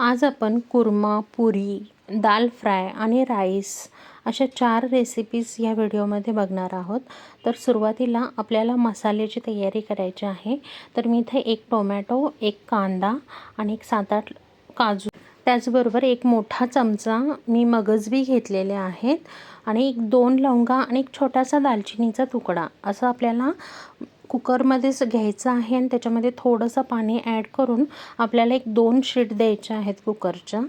आज आपण कुर्मा पुरी दाल फ्राय आणि राईस अशा चार रेसिपीज या व्हिडिओमध्ये बघणार आहोत. तर सुरुवातीला आपल्याला मसाल्याची तयारी करायची आहे. तर मी इथे एक टोमॅटो एक कांदा आणि एक सात आठ काजू. त्याचबरोबर एक मोठा चमचा मी मगजबी घेतलेले आहेत आणि एक दोन लवंगा आणि एक छोटासा दालचिनीचा तुकडा. असं आपल्याला कुकरमध्येच घ्यायचं आहे आणि त्याच्यामध्ये थोडंसं पाणी ॲड करून आपल्याला एक दोन शीट द्यायच्या आहेत कुकरच्या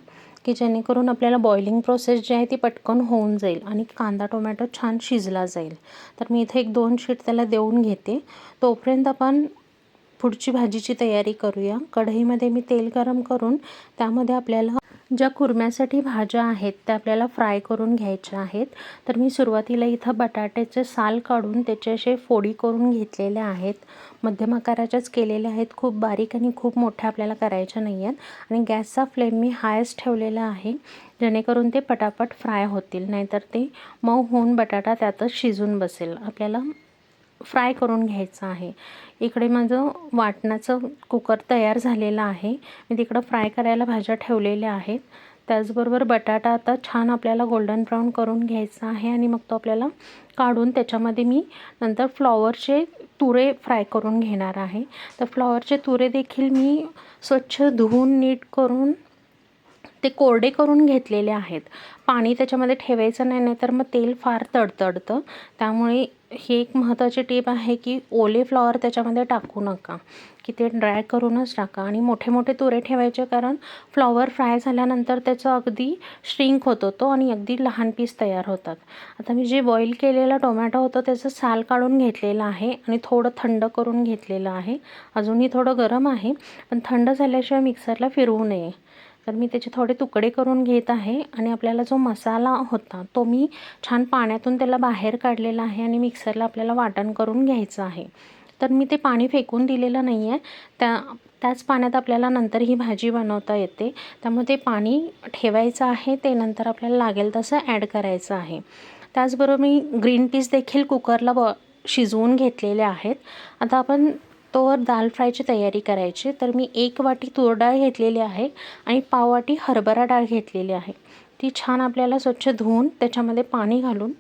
की जेणेकरून आपल्याला बॉइलिंग प्रोसेस जी आहे ती पटकन होऊन जाईल आणि कांदा टोमॅटो छान शिजला जाईल. तर मी इथे एक दोन शीट त्याला देऊन घेते. तोपर्यंत आपण पुढची भाजीची तयारी करूया. कढईमध्ये मी तेल गरम करून त्यामध्ये आपल्याला ज्या कुरम्यासाठी भाज्या आहेत त्या आपल्याला फ्राय करून घ्यायच्या आहेत. तर मी सुरुवातीला इथं बटाट्याचे साल काढून त्याचे असे फोडी करून घेतलेल्या आहेत. मध्यम आकाराच्याच केलेल्या आहेत. खूप बारीक आणि खूप मोठ्या आपल्याला करायच्या नाही आहेत आणि गॅसचा फ्लेम मी हायस्ट ठेवलेला आहे जेणेकरून ते पटापट फ्राय होतील. नाहीतर ते मऊ होऊन बटाटा त्यातच शिजून बसेल. आपल्याला फ्राय करून घ्यायचं आहे. इकडे माझं वाटणाचं कुकर तयार झालेलं आहे. मी तिकडं फ्राय करायला भाज्या ठेवलेल्या आहेत. त्याचबरोबर बटाटा आता छान आपल्याला गोल्डन ब्राऊन करून घ्यायचा आहे आणि मग तो आपल्याला काढून त्याच्यामध्ये मी नंतर फ्लॉवरचे तुरे फ्राय करून घेणार आहे. तर फ्लॉवरचे तुरे देखील मी स्वच्छ धुवून नीट करून ते कोरडे करून घेतलेले आहेत. पाणी त्याच्यामध्ये ठेवायचं नाही नाही तर मग तेल फार तडतडतं. त्यामुळे ही एक महत्त्वाची टीप आहे की ओले फ्लॉवर त्याच्यामध्ये टाकू नका. की ते ड्राय करूनच टाका. आणि मोठे मोठे तुरे ठेवायचे कारण फ्लॉवर फ्राय झाल्यानंतर त्याचं अगदी श्रिंक होतो तो आणि अगदी लहान पीस तयार होतात. आता मी जे बॉईल केलेला टोमॅटो होतं त्याचं साल काढून घेतलेलं आहे आणि थोडं थंड करून घेतलेलं आहे. अजूनही थोडं गरम आहे पण थंड झाल्याशिवाय मिक्सरला फिरवू नये. तर मी त्याचे थोडे तुकडे करून घेत आहे आणि आपल्याला जो मसाला होता तो मी छान पाण्यातून त्याला बाहेर काढलेला आहे आणि मिक्सरला आपल्याला वाटण करून घ्यायचं आहे. तर मी ते पाणी फेकून दिलेलं नाही आहे त्या त्याच पाण्यात आपल्याला नंतर ही भाजी बनवता येते. त्यामुळे ते पाणी ठेवायचं आहे. ते नंतर आपल्याला लागेल तसं ॲड करायचं आहे. त्याचबरोबर मी ग्रीन पीस देखील कुकरला ब शिजवून घेतलेले आहेत. आता आपण तोवर दाल फ्रायची तयारी करायची. तर मी एक वाटी तूर डाळ घेतलेली आहे आणि पाव वाटी हरभरा डाळ घेतलेली आहे. ती छान आपल्याला स्वच्छ धुवून त्याच्यामध्ये पाणी घालून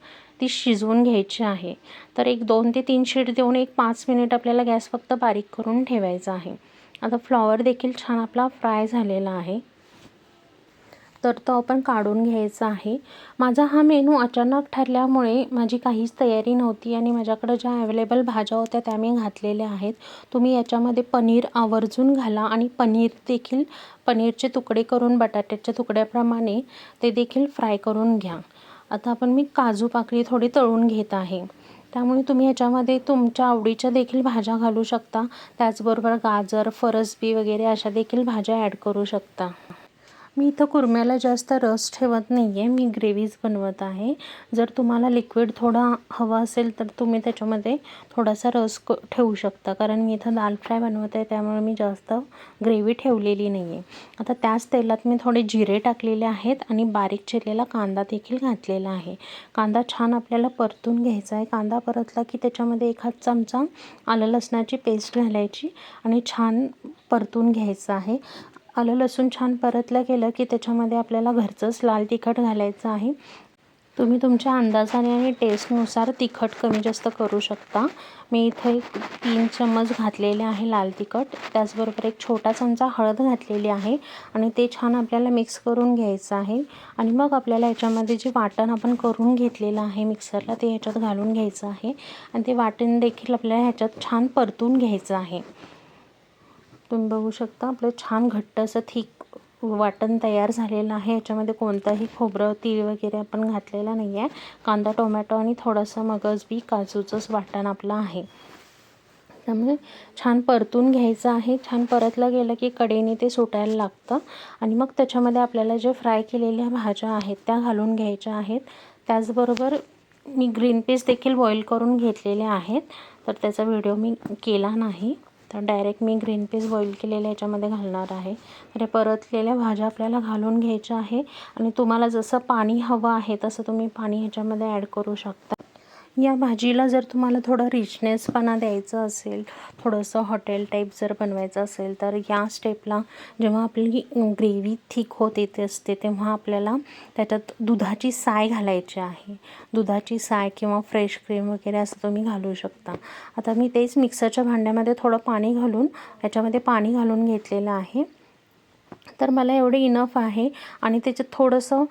ती शिजवून घ्यायची आहे. तर एक दोन ते तीन शीट देऊन एक पाच मिनिट आपल्याला गॅस फक्त बारीक करून ठेवायचा आहे. आता फ्लॉवर देखील छान आपला फ्राय झालेला आहे. तर तो आपण काढून घ्यायचा आहे. माझा हा मेनू अचानक ठरल्यामुळे माझी काहीच तयारी नव्हती आणि माझ्याकडं ज्या अवेलेबल भाज्या होत्या त्या मी घातलेल्या आहेत. तुम्ही याच्यामध्ये पनीर आवर्जून घाला आणि पनीर देखील पनीरचे तुकडे करून बटाट्याच्या तुकड्याप्रमाणे ते देखील फ्राय करून घ्या. आता आपण मी काजू पाकळी थोडी तळून घेत आहे. त्यामुळे तुम्ही याच्यामध्ये तुमच्या आवडीच्या देखील भाज्या घालू शकता. त्याचबरोबर गाजर फरसबी वगैरे अशा देखील भाज्या ॲड करू शकता. मी इथं कुरम्याला जास्त रस ठेवत नाही आहे मी ग्रेव्हीज बनवत आहे. जर तुम्हाला लिक्विड थोडा हवा असेल तर तुम्ही त्याच्यामध्ये थोडासा रस क ठेवू शकता. कारण मी इथं दाल फ्राय बनवत आहे त्यामुळे मी जास्त ग्रेव्ही ठेवलेली नाही आहे आता त्याच तेलात मी थोडे जिरे टाकलेले आहेत आणि बारीक चिरलेला कांदा देखील घातलेला आहे. कांदा छान आपल्याला परतून घ्यायचा आहे. कांदा परतला की त्याच्यामध्ये एखाद चमचा आलं लसणाची पेस्ट घालायची आणि छान परतून घ्यायचं आहे. आलं लसूण छान परतलं गेलं की त्याच्यामध्ये आपल्याला घरचंच लाल तिखट घालायचं आहे. तुम्ही तुमच्या अंदाजाने आणि टेस्टनुसार तिखट कमी जास्त करू शकता. मी इथे एक तीन चम्मच घातलेले आहे लाल तिखट. त्याचबरोबर एक छोटा चमचा हळद घातलेली आहे आणि ते छान आपल्याला मिक्स करून घ्यायचं आहे. आणि मग आपल्याला याच्यामध्ये जे वाटण आपण करून घेतलेलं आहे मिक्सरला ते ह्याच्यात घालून घ्यायचं आहे. आणि ते वाटण देखील आपल्याला ह्याच्यात छान परतून घ्यायचं आहे. तुम्ही बघू शकता आपलं छान घट्ट असं थिक वाटण तयार झालेलं आहे. याच्यामध्ये कोणतंही खोबरं तीळ वगैरे आपण घातलेला नाही आहे कांदा टोमॅटो आणि थोडंसं मगजबी काजूचंच वाटण आपलं आहे. त्यामुळे छान परतून घ्यायचं आहे. छान परतलं गेलं की कडेने ते सुटायला लागतं. आणि मग त्याच्यामध्ये आपल्याला जे फ्राय केलेल्या भाज्या आहेत त्या घालून घ्यायच्या आहेत. त्याचबरोबर मी ग्रीन पीस देखील बॉईल करून घेतलेले आहेत. तर त्याचा व्हिडिओ मी केला नाही. तर डायरेक्ट मी ग्रीन पीस बॉईल केलेल्या याच्यामध्ये घालणार आहे. तर परतलेल्या भाज्या आपल्याला घालून घ्यायच्या आहे. आणि तुम्हाला जसं पाणी हवं आहे तसं तुम्ही पाणी ह्याच्यामध्ये ॲड करू शकता. या भाजीला जर तुम्हाला थोडं रिचनेसपणा द्यायचा असेल थोडंसं हॉटेल टाईप जर बनवायचं असेल तर या स्टेपला जेव्हा आपली ग्रेव्ही थिक होत येते असते तेव्हा आपल्याला त्याच्यात दुधाची साय घालायची आहे. दुधाची साय किंवा फ्रेश क्रीम वगैरे असं तुम्ही घालू शकता. आता मी तेच मिक्सरच्या भांड्यामध्ये थोडं पाणी घालून याच्यामध्ये पाणी घालून घेतलेलं आहे. तर मला एवढे इनफ आहे. आणि त्याच्यात थोडंसं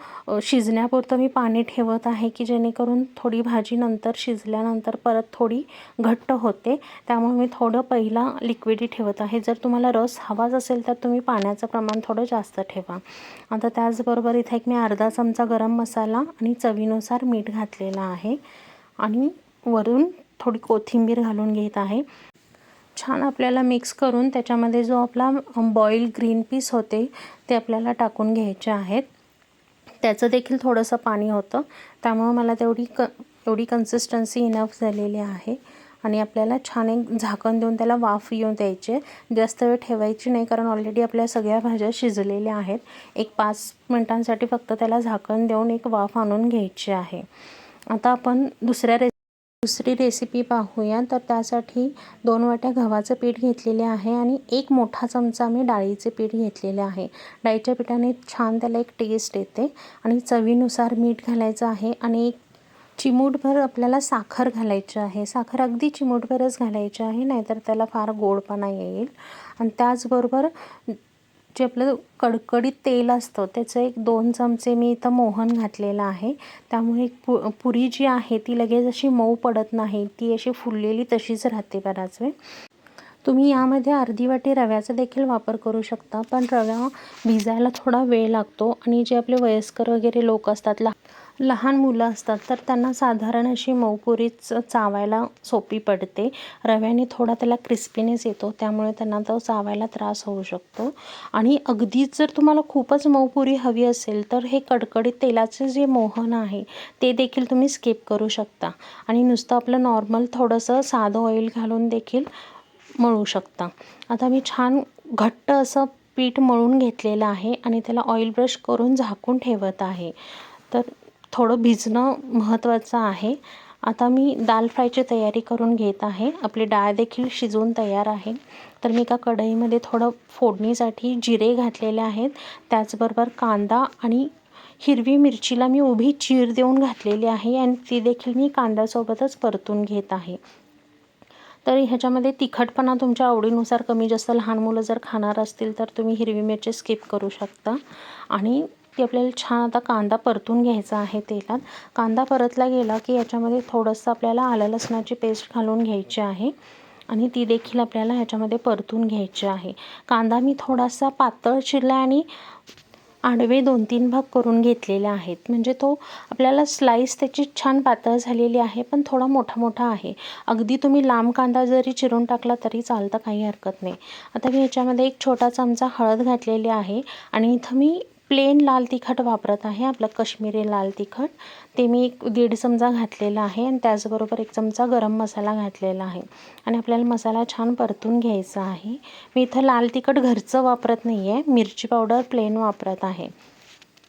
शिजण्यापुरतं मी पाणी ठेवत आहे की जेणेकरून थोडी भाजी नंतर शिजल्यानंतर परत थोडी घट्ट होते. त्यामुळे मी थोडं पहिला लिक्विडी ठेवत आहे. जर तुम्हाला रस हवाच असेल तर तुम्ही पाण्याचं प्रमाण थोडं जास्त ठेवा. आता त्याचबरोबर इथे एक मी अर्धा चमचा गरम मसाला आणि चवीनुसार मीठ घातलेलं आहे. आणि वरून थोडी कोथिंबीर घालून घेत आहे. छान आपल्याला मिक्स करून त्याच्यामध्ये जो आपला बॉईल ग्रीन पीस होते ते आपल्याला टाकून घ्यायचे आहेत. त्याचं देखील थोडंसं पाणी होतं. त्यामुळं मला तेवढी क एवढी कन्सिस्टन्सी इनफ झालेली आहे. आणि आपल्याला छान एक झाकण देऊन त्याला वाफ येऊन द्यायचे. जास्त वेळ ठेवायची नाही कारण ऑलरेडी आपल्या सगळ्या भाज्या शिजलेल्या आहेत. एक पाच मिनटांसाठी फक्त त्याला झाकण देऊन एक वाफ आणून घ्यायची आहे. आता आपण दुसऱ्या रे दुसरी रेसिपी पाहूया. तर त्यासाठी दोन वाट्या गव्हाचं पीठ घेतलेले आहे आणि एक मोठा चमचा मी डाळीचे पीठ घेतलेले आहे. डाळीच्या पिठाने छान त्याला एक टेस्ट येते आणि चवीनुसार मीठ घालायचं आहे आणि एक चिमूटभर आपल्याला साखर घालायची आहे. साखर अगदी चिमूटभरच घालायची आहे नाहीतर त्याला फार गोडपणा येईल. आणि त्याचबरोबर जे आपलं कडकडीत तेल असतं त्याचं एक दोन चमचे मी इथं मोहन घातलेलं आहे. त्यामुळे पु पुरी जी आहे ती लगेच अशी मऊ पडत नाही. ती अशी फुललेली तशीच राहते बराच वेळ तुम्ही यामध्ये अर्धी वाटी रव्याचा देखील वापर करू शकता पण रवा भिजायला थोडा वेळ लागतो आणि जे आपले वयस्कर वगैरे लोक असतात ला लहान मुलं असतात तर त्यांना साधारण अशी मऊपुरीच चावायला सोपी पडते. रव्याने थोडा त्याला क्रिस्पीनेस येतो त्यामुळे त्यांना तो चावायला त्रास होऊ शकतो. आणि अगदीच जर तुम्हाला खूपच मऊपुरी हवी असेल तर हे कडकडीत तेलाचे जे मोहन आहे ते देखील तुम्ही स्किप करू शकता. आणि नुसतं आपलं नॉर्मल थोडंसं साधं ऑइल घालून देखील मळू शकता. आता मी छान घट्ट असं पीठ मळून घेतलेलं आहे आणि त्याला ऑइल ब्रश करून झाकून ठेवत आहे. तर थोडं भिजणं महत्त्वाचं आहे. आता मी दाल फ्रायची तयारी करून घेत आहे. आपली डाळ देखील शिजवून तयार आहे. तर मी एका कढईमध्ये थोडं फोडणीसाठी जिरे घातलेले आहेत. त्याचबरोबर कांदा आणि हिरवी मिरचीला मी उभी चीर देऊन घातलेली आहे आणि ती देखील मी कांद्यासोबतच परतून घेत आहे. तर ह्याच्यामध्ये तिखटपणा तुमच्या आवडीनुसार कमी जास्त लहान मुलं जर खाणार असतील तर तुम्ही हिरवी मिरची स्किप करू शकता. आणि की आपल्याला छान आता कांदा परतून घ्यायचा आहे तेलात. कांदा परतला गेला की याच्यामध्ये थोडंसं आपल्याला आलं लसणाची पेस्ट घालून घ्यायची आहे आणि ती देखील आपल्याला ह्याच्यामध्ये परतून घ्यायची आहे. कांदा मी थोडासा पातळ चिरला आणि आडवे दोन तीन भाग करून घेतलेले आहेत. म्हणजे तो आपल्याला स्लाईस त्याची छान पातळ झालेली आहे पण थोडा मोठा मोठा आहे. अगदी तुम्ही लांब कांदा जरी चिरून टाकला तरी चालतं काही हरकत नाही. आता मी ह्याच्यामध्ये एक छोटा चमचा हळद घातलेली आहे आणि इथं मी प्लेन लाल तिखट वापरत आहे. आपलं कश्मीरी लाल तिखट. ते मी एक दीड चमचा घातलेला आहे आणि त्याचबरोबर एक चमचा गरम मसाला घातलेला आहे. आणि आपल्याला मसाला छान परतून घ्यायचा आहे. मी इथं लाल तिखट घरचं वापरत नाही आहे मिरची पावडर प्लेन वापरत आहे.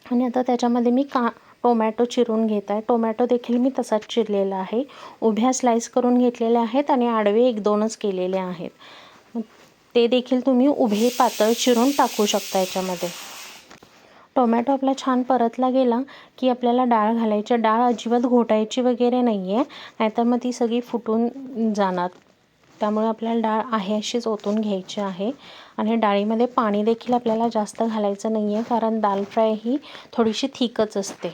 आणि आता त्याच्यामध्ये मी का टोमॅटो चिरून घेत आहे. टोमॅटो देखील मी तसाच चिरलेला आहे. उभ्या स्लाईस करून घेतलेल्या आहेत आणि आडवे एक दोनच केलेले आहेत. ते देखील तुम्ही उभे पातळ चिरून टाकू शकता याच्यामध्ये. टोमॅटो आपला छान परतला गेला की आपल्याला डाळ घालायची. डाळ अजिबात घोटायची वगैरे नाही आहे नाहीतर मग ती सगळी फुटून जाणार. त्यामुळे आपल्याला डाळ आहे अशीच ओतून घ्यायची आहे. आणि डाळीमध्ये पाणी देखील आपल्याला जास्त घालायचं नाही आहे कारण दाल फ्राय ही थोडीशी थिकच असते.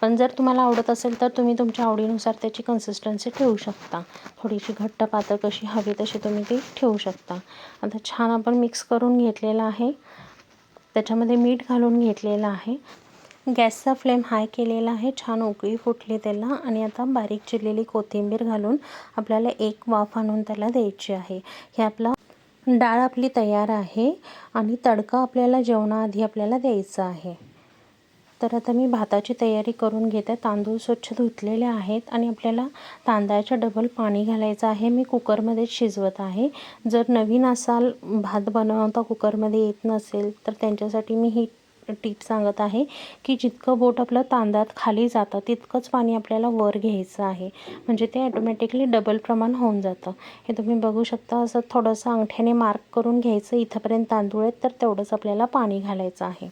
पण जर तुम्हाला आवडत असेल तर तुम्ही तुमच्या आवडीनुसार त्याची कन्सिस्टन्सी ठेवू शकता. थोडीशी घट्ट पातळ कशी हवी तशी तुम्ही ती ठेवू शकता. आता छान आपण मिक्स करून घेतलेलं आहे. त्याच्यामध्ये मीठ घालून घेतलेलं आहे. गॅसचा फ्लेम हाय केलेला आहे. छान उकळी फुटली त्याला. आणि आता बारीक चिरलेली कोथिंबीर घालून आपल्याला एक वाफ आणून त्याला द्यायची आहे. हे आपला डाळ आपली तयार आहे. आणि तडका आपल्याला जेवणाआधी आपल्याला द्यायचा आहे. तर आता मी भाताची तयारी करून घेते. तांदूळ स्वच्छ धुतलेले आहेत आणि आपल्याला तांदळाच्या डबल पाणी घालायचं आहे. मी कुकरमध्येच शिजवत आहे. जर नवीन असाल भात बनवता कुकरमध्ये येत नसेल तर त्यांच्यासाठी मी ही टीप सांगत आहे की जितकं बोट आपलं तांदळात खाली जातं तितकंच पाणी आपल्याला वर घ्यायचं आहे. म्हणजे ते ॲटोमॅटिकली डबल प्रमाण होऊन जातं. हे तुम्ही बघू शकता असं थोडंसं अंगठ्याने मार्क करून घ्यायचं. इथंपर्यंत तांदूळ आहेत तर तेवढंच आपल्याला पाणी घालायचं आहे.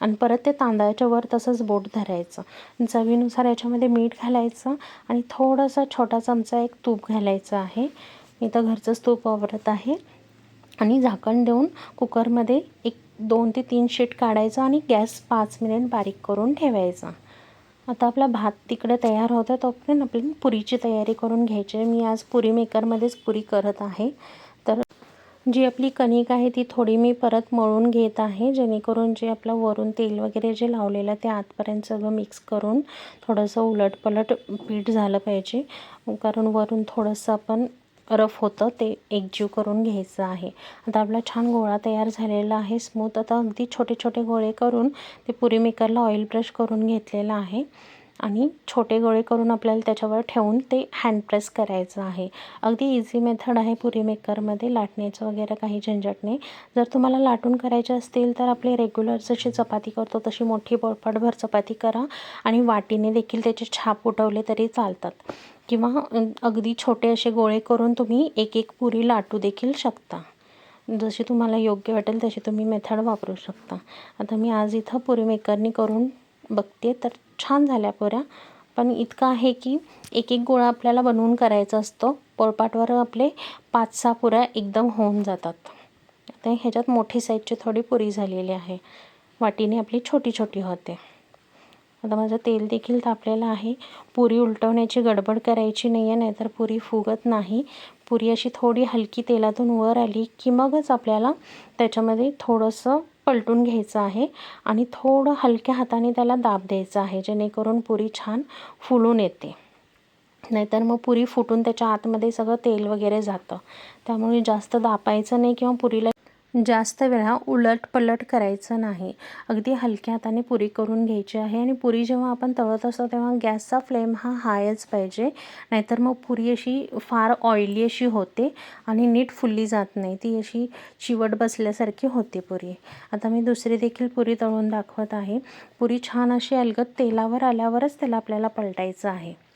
आणि परत ते तांदळाच्या वर तसंच बोट धरायचं. चवीनुसार याच्यामध्ये मीठ घालायचं आणि थोडासा छोटा चमचा एक तूप घालायचं आहे. मी तर घरचंच तूप वापरत आहे. आणि झाकण देऊन कुकरमध्ये एक दोन ते तीन शीट काढायचं आणि गॅस पाच मिनिट बारीक करून ठेवायचा. आता आपला भात तिकडे तयार होतं तोपर्यंत आपली पुरीची तयारी करून घ्यायची मी आज पुरी मेकरमध्येच पुरी करत आहे. जी आपली कणिक आहे ती थोडी मी परत मळून घेत आहे जेणेकरून जे आपलं वरून तेल वगैरे जे लावलेलं ते आतपर्यंत सगळं मिक्स करून थोडंसं उलटपलट पीठ झालं पाहिजे. कारण वरून थोडंसं आपण रफ होतं ते एकजीव करून घ्यायचं आहे. आता आपला छान गोळा तयार झालेला आहे स्मूथ आता अगदी छोटे छोटे गोळे करून ते पुरी मेकरला ऑइल ब्रश करून घेतलेलं आहे. आणि छोटे गोळे करून आपल्याला त्याच्यावर ठेवून ते हँड प्रेस करायचं आहे. अगदी इझी मेथड आहे पुरी मेकरमध्ये लाटण्याचं वगैरे काही झंझट नाही. जर तुम्हाला लाटून करायचे असतील तर आपले रेग्युलर जशी चपाती करतो तशी मोठी पोळपाटभर चपाती करा आणि वाटीने देखील त्याचे छाप उठवले तरी चालतात. किंवा अगदी छोटे असे गोळे करून तुम्ही एक एक पुरी लाटू देखील शकता. जशी तुम्हाला योग्य वाटेल तशी तुम्ही मेथड वापरू शकता. आता मी आज इथं पुरी मेकरनी करून बघते. तर छान झाल्या पुऱ्या. पण इतकं आहे की एक एक गोळा आपल्याला बनवून करायचा असतो. पोळपाटवर आपले पाच सहा पुऱ्या एकदम होऊन जातात. आता ह्याच्यात मोठी साईजची थोडी पुरी झालेली आहे. वाटीने आपली छोटी छोटी होते. आता माझं तेल देखील तापलेलं आहे. पुरी उलटवण्याची गडबड करायची नाही आहे नाहीतर पुरी फुगत नाही. पुरी अशी थोडी हलकी तेलातून वर आली की मगच आपल्याला त्याच्यामध्ये थोडंसं पलटून घ्यायचं आहे आणि थोडं हलक्या हाताने त्याला दाब द्यायचा आहे जेणेकरून पुरी छान फुलून येते. नाहीतर मग पुरी फुटून त्याच्या आतमध्ये सगळं तेल वगैरे जातं. त्यामुळे जास्त दापायचं नाही किंवा पुरीला जास्त वेळा उलट पलट करायचं नाही. अगदी हलक्या हाताने पुरी करून घ्यायची आहे आणि पुरी जेव्हा आपण तळत असतो तेव्हा गॅसचा फ्लेम हा हायच पाहिजे. नाहीतर मग पुरी अशी फार ऑइली अशी होते आणि नीट फुलली जात नाही. ती अशी चिवट बसल्यासारखी होते पुरी. आता मी दुसरी देखील पुरी तळून दाखवत आहे. पुरी छान अशी अलगद तेलावर आल्यावरच त्याला आपल्याला पलटायचं आहे.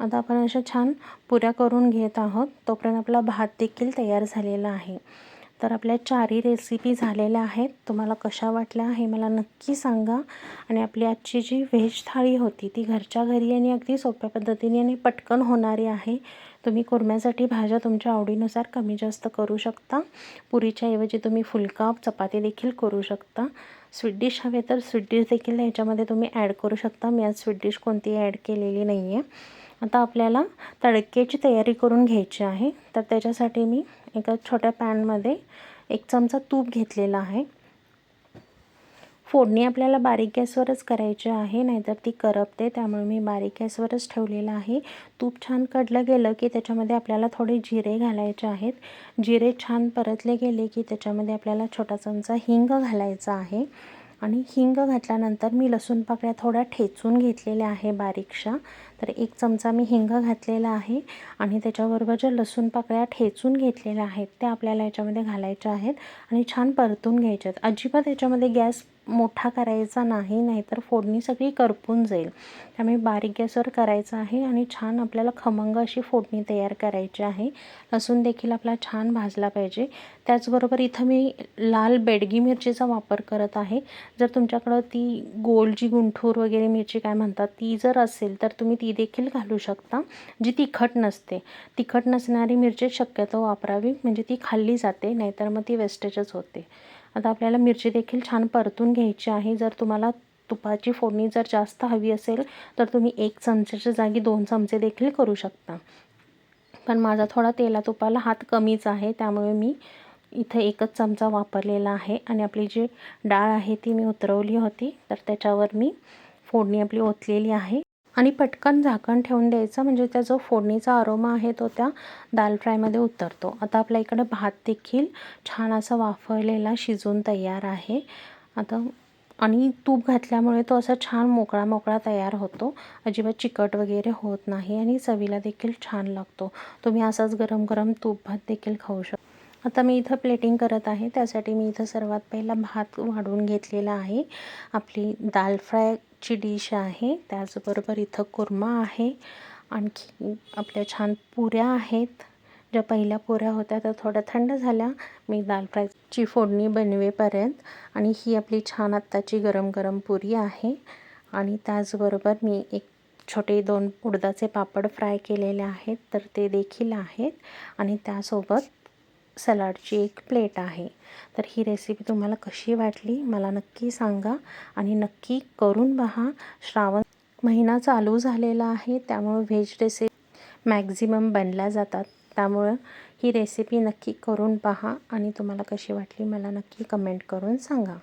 आता आपण अशा छान पुऱ्या करून घेत आहोत. तोपर्यंत आपला भात देखील तयार झालेला आहे. तर आपल्या चारही रेसिपी झालेल्या आहेत. तुम्हाला कशा वाटल्या हे मला नक्की सांगा. आणि आपली आजची जी व्हेज थाळी होती ती घरच्या घरी आणि अगदी सोप्या पद्धतीने आणि पटकन होणारी आहे. तुम्ही कुर्म्यासाठी भाज्या तुमच्या आवडीनुसार कमी जास्त करू शकता. पुरीच्या ऐवजी तुम्ही फुलका चपाती देखील करू शकता. स्वीट डिश हवे तर स्वीट डिश देखील ह्याच्यामध्ये तुम्ही ॲड करू शकता. मी आज स्वीट डिश कोणती ॲड केलेली नाही आहे आता आपल्याला तडक्याची तयारी करून घ्यायची आहे. तर त्याच्यासाठी मी एका छोट्या पॅनमध्ये एक चमचा तूप घेतलेला आहे. फोडणी आपल्याला बारीक गॅसवरच करायची आहे नाहीतर ती करपते. त्यामुळे मी बारीक गॅसवरच ठेवलेलं आहे. तूप छान कडलं गेलं की त्याच्यामध्ये आपल्याला थोडे जिरे घालायचे आहेत. जिरे छान परतले गेले की त्याच्यामध्ये आपल्याला छोटा चमचा हिंग घालायचा आहे. आणि हिंग घातल्यानंतर मी लसूण पाकळ्या थोड्या ठेचून घेतलेल्या आहे बारीकशा. तर एक चमचा मी हिंग घातलेला आहे आणि त्याच्याबरोबर ज्या लसूण पाकळ्या ठेचून घेतलेल्या आहेत त्या आपल्याला याच्यामध्ये घालायच्या आहेत आणि छान परतून घ्यायच्या आहेत. अजिबात याच्यामध्ये गॅस मोठा करायचा नाही नाहीतर फोडणी सगळी करपून जाईल. त्यामुळे बारीक गॅसवर करायचं आहे आणि छान आपल्याला खमंग अशी फोडणी तयार करायची आहे. लसूण देखील आपला छान भाजला पाहिजे. त्याचबरोबर इथं मी लाल बेडगी मिरचीचा वापर करत आहे. जर तुमच्याकडं ती गोल जी गुंठूर वगैरे मिरची काय म्हणतात ती जर असेल तर तुम्ही ती देखील घालू शकता जी तिखट नसते. तिखट नसणारी मिरची शक्यतो वापरावी म्हणजे ती खाल्ली जाते नाहीतर मग ती वेस्टेजच होते. आता आपल्याला मिरची देखील छान परतून घ्यायची आहे. जर तुम्हाला तुपाची फोडणी जर जास्त हवी असेल तर तुम्ही एक चमच्याच्या जागी दोन चमचे देखील करू शकता. पण माझा थोडा तेला तुपाला हात कमीच आहे त्यामुळे मी इथं एकच चमचा वापरलेला आहे. आणि आपली जी डाळ आहे ती मी उतरवली होती तर त्याच्यावर मी फोडणी आपली ओतलेली आहे. आणि पटकन झाकण ठेवून द्यायचं. म्हणजे त्या जो फोडणीचा अरोमा आहे तो त्या दाल फ्रायमध्ये उतरतो. आता आपल्या इकडे भात देखील छान असा वाफरलेला शिजून तयार आहे. आता आणि तूप घातल्यामुळे तो असा छान मोकळा मोकळा तयार होतो. अजिबात चिकट वगैरे होत नाही आणि चवीला देखील छान लागतो. तुम्ही असाच गरम गरम तूप भात देखील खाऊ शकता. आता मी इथं प्लेटिंग करत आहे. त्यासाठी मी इथं सर्वात पहिला भात वाढवून घेतलेला आहे. आपली दाल फ्रायची डिश आहे. त्याचबरोबर इथं कुर्मा आहे. आणखी आपल्या छान पुऱ्या आहेत. ज्या पहिल्या पुऱ्या होत्या त्या थोड्या थंड झाल्या. मी दाल फ्रायची फोडणी बनवेपर्यंत आणि ही आपली छान आत्ताची गरम गरम पुरी आहे. आणि त्याचबरोबर मी एक छोटे दोन उडदाचे पापड फ्राय केलेले आहेत. तर ते देखील आहेत. आणि त्यासोबत सलाडची एक प्लेट आहे. तर ही रेसिपी तुम्हाला कशी वाटली मला नक्की सांगा आणि नक्की करून पहा. श्रावण महिना चालू झालेला आहे त्यामुळं व्हेज रेसिपी मॅक्झिमम बनल्या जातात. त्यामुळं ही रेसिपी नक्की करून पहा आणि तुम्हाला कशी वाटली मला नक्की कमेंट करून सांगा.